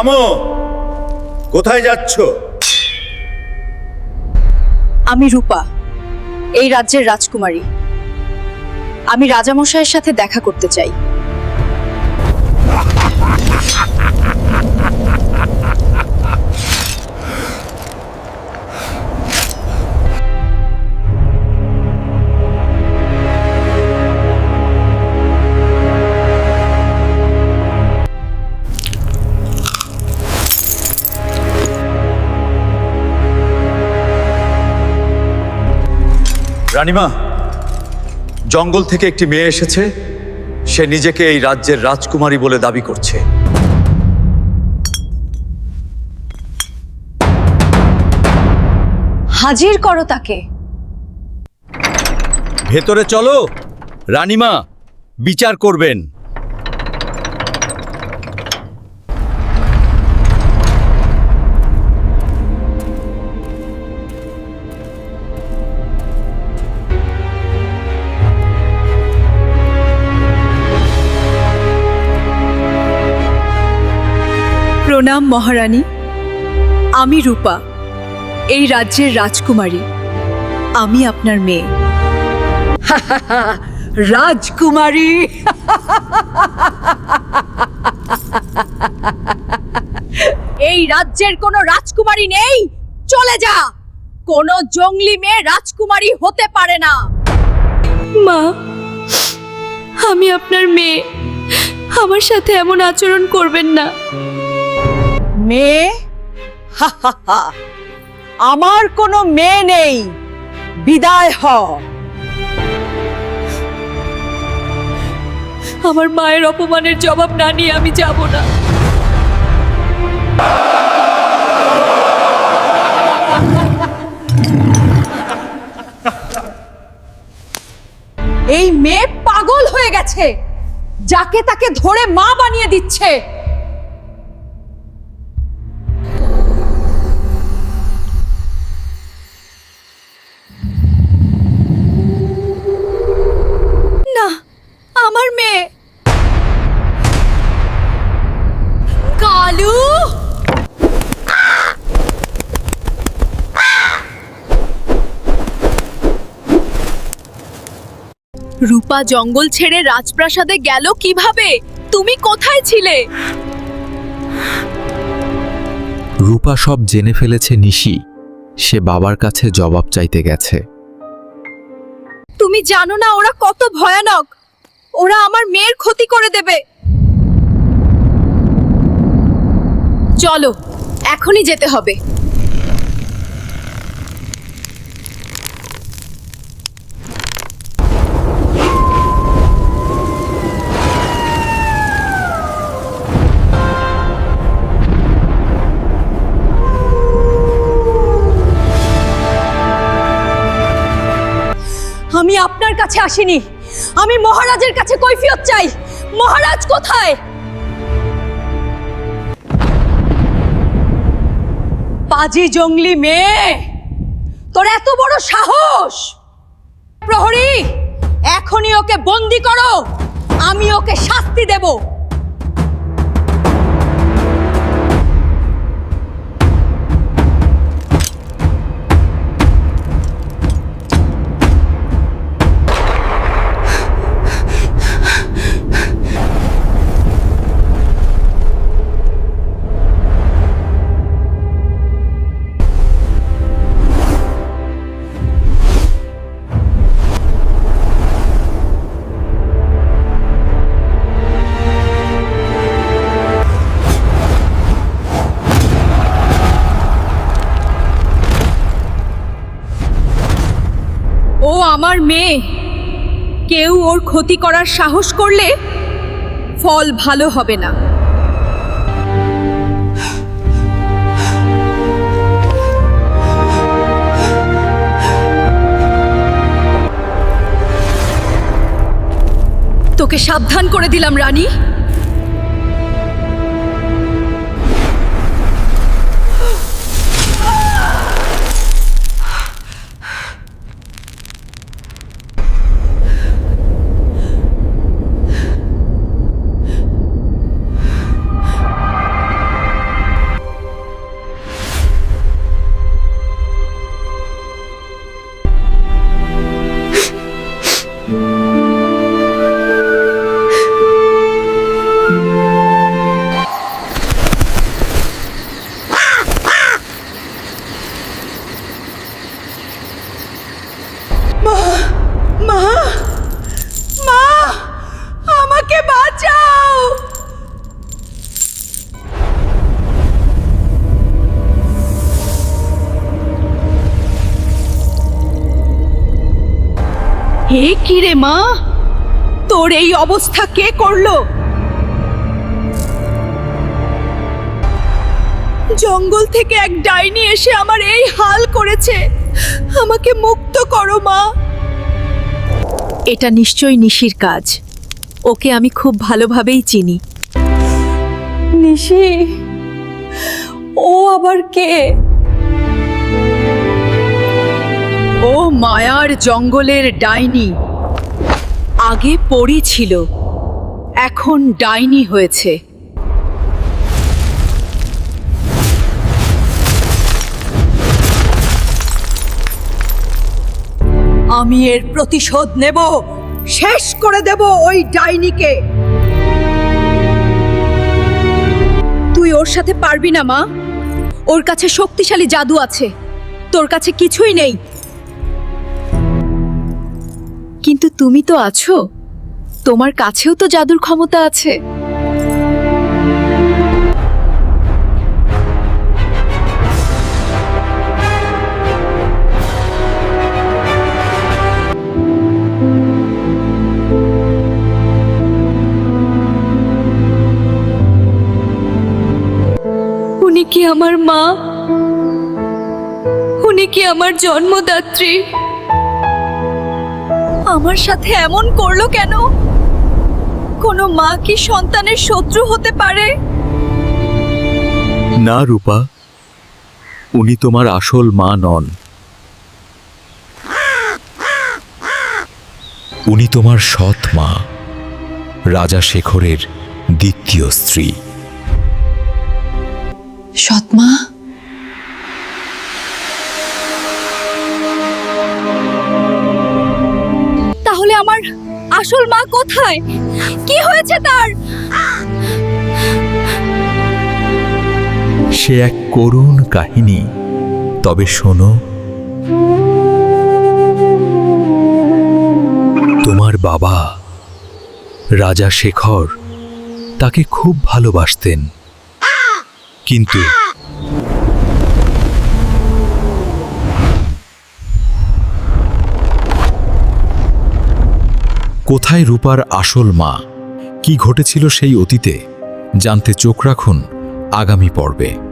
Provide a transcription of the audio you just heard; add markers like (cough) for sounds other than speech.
থামো। কোথায় যাচ্ছ? আমি রূপা এই রাজ্যের রাজকুমারী। আমি রাজামশাইয়ের সাথে দেখা করতে চাই। রানীমা জঙ্গল থেকে একটি মেয়ে এসেছে। সে নিজেকে এই রাজ্যের রাজকুমারী বলে দাবি করছে। হাজির করো তাকে। ভেতরে চলো। রানিমা বিচার করবেন। প্রণাম মহারানী। আমি রূপা এই রাজ্যের রাজকুমারী। আমি আপনার মেয়ে। (laughs) রাজকুমারী! (laughs) এই রাজ্যের কোনো রাজকুমারী নেই! চলে যা! কোনো জঙ্গলি মেয়ে রাজকুমারী হতে পারে না। মা আমি আপনার মেয়ে। আমার সাথে এমন আচরণ করবেন না। মেয়ে। আমার কোনো মেয়ে নেই। বিদায় হ। আমার মায়ের অপমানের জবাব না নিয়ে আমি যাব না। এই মেয়ে পাগল হয়ে গেছে। যাকে তাকে ধরে মা বানিয়ে দিচ্ছে। রূপা জঙ্গল ছেড়ে রাজপ্রাসাদে গেল কীভাবে? তুমি কোথায় ছিলে? রূপা সব জেনে ফেলেছে নিশি। সে বাবার কাছে জবাব চাইতে গেছে। তুমি জানো না ওরা কত ভয়ানক। ওরা আমার মেয়ের ক্ষতি করে দেবে। চলো এখনই যেতে হবে। আমি আপনার কাছে আসিনি। আমি মহারাজের কাছে কৈফিয়ত চাই। মহারাজ কোথায়? পাজি জঙ্গলি মেয়ে, তোর এত বড় সাহস? প্রহরী, এখনই ওকে বন্দি করো। আমি ওকে শাস্তি দেব। আমার মেয়ে। কেউ ওর ক্ষতি করার সাহস করলে ফল ভালো হবে না। তোকে সাবধান করে দিলাম, রানী। হে কি রে মা? তোর এই অবস্থা কে করল? জঙ্গল থেকে এক ডাইনি এসে আমার এই হাল করেছে। আমাকে মুক্ত করো, মা। এটা নিশ্চয়ই নিশির কাজ। ওকে আমি খুব ভালোভাবেই চিনি। নিশি, ও আবার কে? মায়ার জঙ্গলের ডাইনি। আগে পড়ি ছিল, এখন ডাইনি হয়েছে। আমি এর প্রতিশোধ নেব, শেষ করে দেব ওই ডাইনিকে। তুই ওর সাথে পারবি না, মা। ওর কাছে শক্তিশালী জাদু আছে। তোর কাছে কিছুই নেই। কিন্তু তুমি তো আছো। তোমার কাছেও তো জাদুর ক্ষমতা আছে। উনি কি আমার মা? উনি কি আমার জন্মদাত্রী? আমার সাথে এমন করল কেন? কোনো মা কি সন্তানের শত্রু হতে পারে? না রূপা। উনি তোমার আসল মা নন। উনি তোমার সৎ মা রাজা শেখরের দ্বিতীয় স্ত্রী। সৎমা আসল মা কোথায়? কি হয়েছে তার? সে এক করুণ কাহিনী। তবে শোনো। তোমার বাবা, রাজা শেখর, তাকে খুব ভালোবাসতেন। কিন্তু কোথায় রূপার আসল মা? কি ঘটেছিল সেই অতীতে? জানতে চোখ রাখুন আগামী পর্বে।